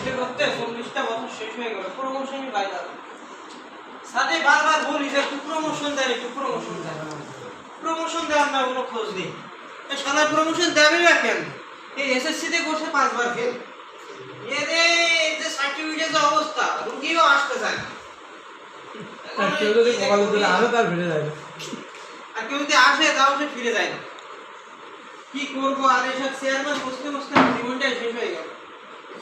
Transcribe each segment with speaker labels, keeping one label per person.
Speaker 1: করতে করতে চল্লিশটা বছর শেষ হয়ে গেল। প্রমোশনই পাই না সাথে বারবার বলি যে একটু প্রমোশন দেন একটু প্রমোশন দেন। প্রমোশন দেওয়ার না কোনো খোঁজ নেই। শালা প্রমোশন দেবে না কেন? এই এসএসসি তে বসে পাঁচবার ফেল এর যে সার্টিফিকেটের যে অবস্থা রুগীও আসতে চায়
Speaker 2: আর কেউ যদি কপালে তুলে আরও তার ফিরে যায়। না
Speaker 1: আর কেউ যদি আসে তাও সে ফিরে যায় না। কি করব? আর এইসব চেয়ারম্যান বসতে বসতে জীবনটাই শেষ হয়ে গেল।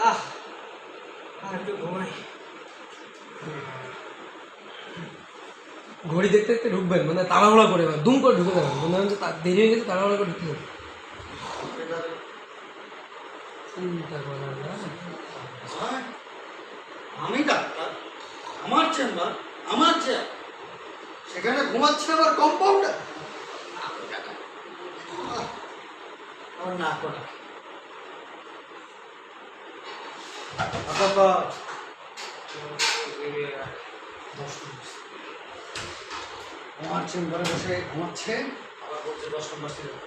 Speaker 1: আহ আর একটু ঘুমাই
Speaker 2: ঘড়ি দেখতে দেখতে ঢুকবেন মানে তাড়াহুড়া করে দুম করে ঢুকে যাবেন মনে হচ্ছে দেরি হয়ে গেছে তাড়াহুড়া করে ঢুকতে চিন্তা করার।
Speaker 3: হ্যাঁ? আমি ডাক্তার আমার চেম্বার আমার চেয়ার সেখানে ঘুমাচ্ছে আবার কম্পাউন্ডার না করা আমার চেম্বারে বসে ঘুমাচ্ছে আবার বলছে দশ নম্বর সিরিয়াল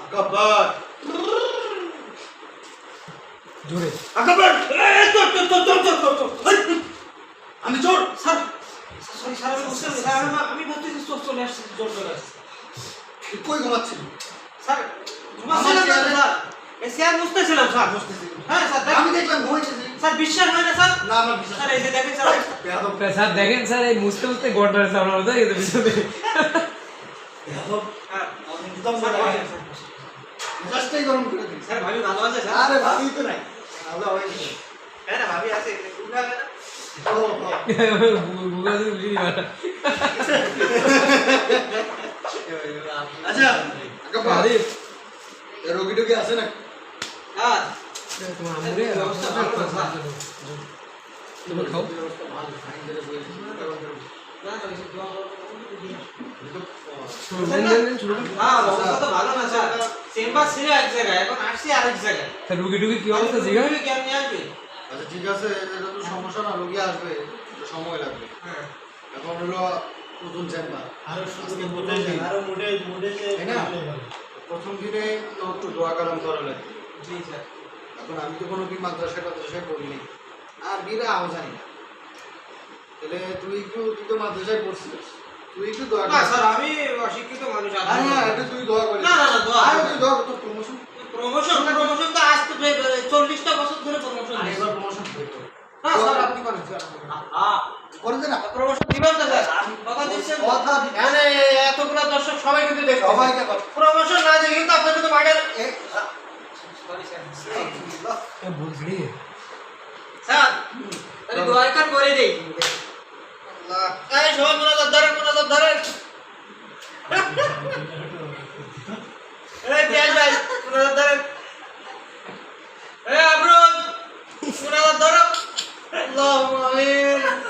Speaker 3: আকাবার
Speaker 2: জোরে
Speaker 3: আকাবার আমি চোর
Speaker 1: স্যার সরি স্যার আমি বুঝতে স্যার আমি- ভাবতেছি চোখ চলে আসছে জোর চলে আসছে
Speaker 3: কই ঘুমাচ্ছিলি
Speaker 1: স্যার না স্যার বুঝতেছিলাম স্যার হ্যাঁ স্যার দেখ-
Speaker 3: আমি দেখলাম ঘুমাইছিস
Speaker 1: স্যার বিশ্বাস হয় না স্যার?
Speaker 3: না আমার বিশ্বাস
Speaker 1: স্যার এই যে দেখেন স্যার
Speaker 3: বেয়াদব
Speaker 2: স্যার দেখেন স্যার এই মুছতে মুছতে গোটা সামনে হতে গেছে পিছনে
Speaker 3: বেয়াদব
Speaker 1: হ্যাঁ।
Speaker 3: একদম গরম করে
Speaker 1: স্যার ভাবি ভালো আছে স্যার?
Speaker 3: আরে ভাবি তো নাই। আল্লাহ হয়েছে।
Speaker 1: হ্যাঁ ভাবি আছে উঠাবে না?
Speaker 3: আচ্ছা। রোগী টোগী আছে না
Speaker 2: খাও রুগী টুগি কি অবস্থা জিজ্ঞাসা
Speaker 3: আচ্ছা ঠিক আছে এটা তো সমস্যা না? রোগী আসবে সময় লাগবে
Speaker 1: হ্যাঁ
Speaker 3: এখন হলো নতুন চেম্বার
Speaker 4: আরও
Speaker 3: আজকে
Speaker 4: মোটে আরও মোটে মোটে
Speaker 3: প্রথম দিনে তো একটু দোয়া কালাম করা লাগবে
Speaker 1: জি স্যার
Speaker 3: এখন আমি তো কোনো কি মাদ্রাসায় টাদ্রাসায় পড়িনি আর বিরা আও জানি না। তাহলে তুই একটু তুই তো মাদ্রাসায় পড়ছিস। তুই একটু দোয়া
Speaker 1: না স্যার আমি অশিক্ষিত মানুষ
Speaker 3: আরে হ্যাঁ এটা তুই দোয়া করিস
Speaker 1: না, না, না, দোয়া
Speaker 3: আরে তুই দোয়া কর প্রমোশন
Speaker 1: প্রমোশন প্রমোশন তো আজ তো চল্লিশটা বছর ধরে প্রমোশন
Speaker 3: আরেকবার প্রমোশন হইতো
Speaker 1: না স্যার আপনি করেন স্যার
Speaker 3: করে দে না।
Speaker 1: প্রমোশন দিবেন তো স্যার। কথা দিচ্ছেন
Speaker 3: কথা দি-
Speaker 1: দর্শক সবাই কিন্তু
Speaker 3: সবাইকে কথা
Speaker 1: প্রমোশন না দিয়ে কিন্তু মাঠের স্যার তাহলে দোয়ারকার করে দেই
Speaker 3: আল্লাহ
Speaker 1: এই সবাই মোনাজাত ধরেন মোনাজাত ধরেন এই তেজ ভাই মোনাজাত ধরেন এই আবরুজ মোনাজাত ধরো আল্লাহুম্মা আমিন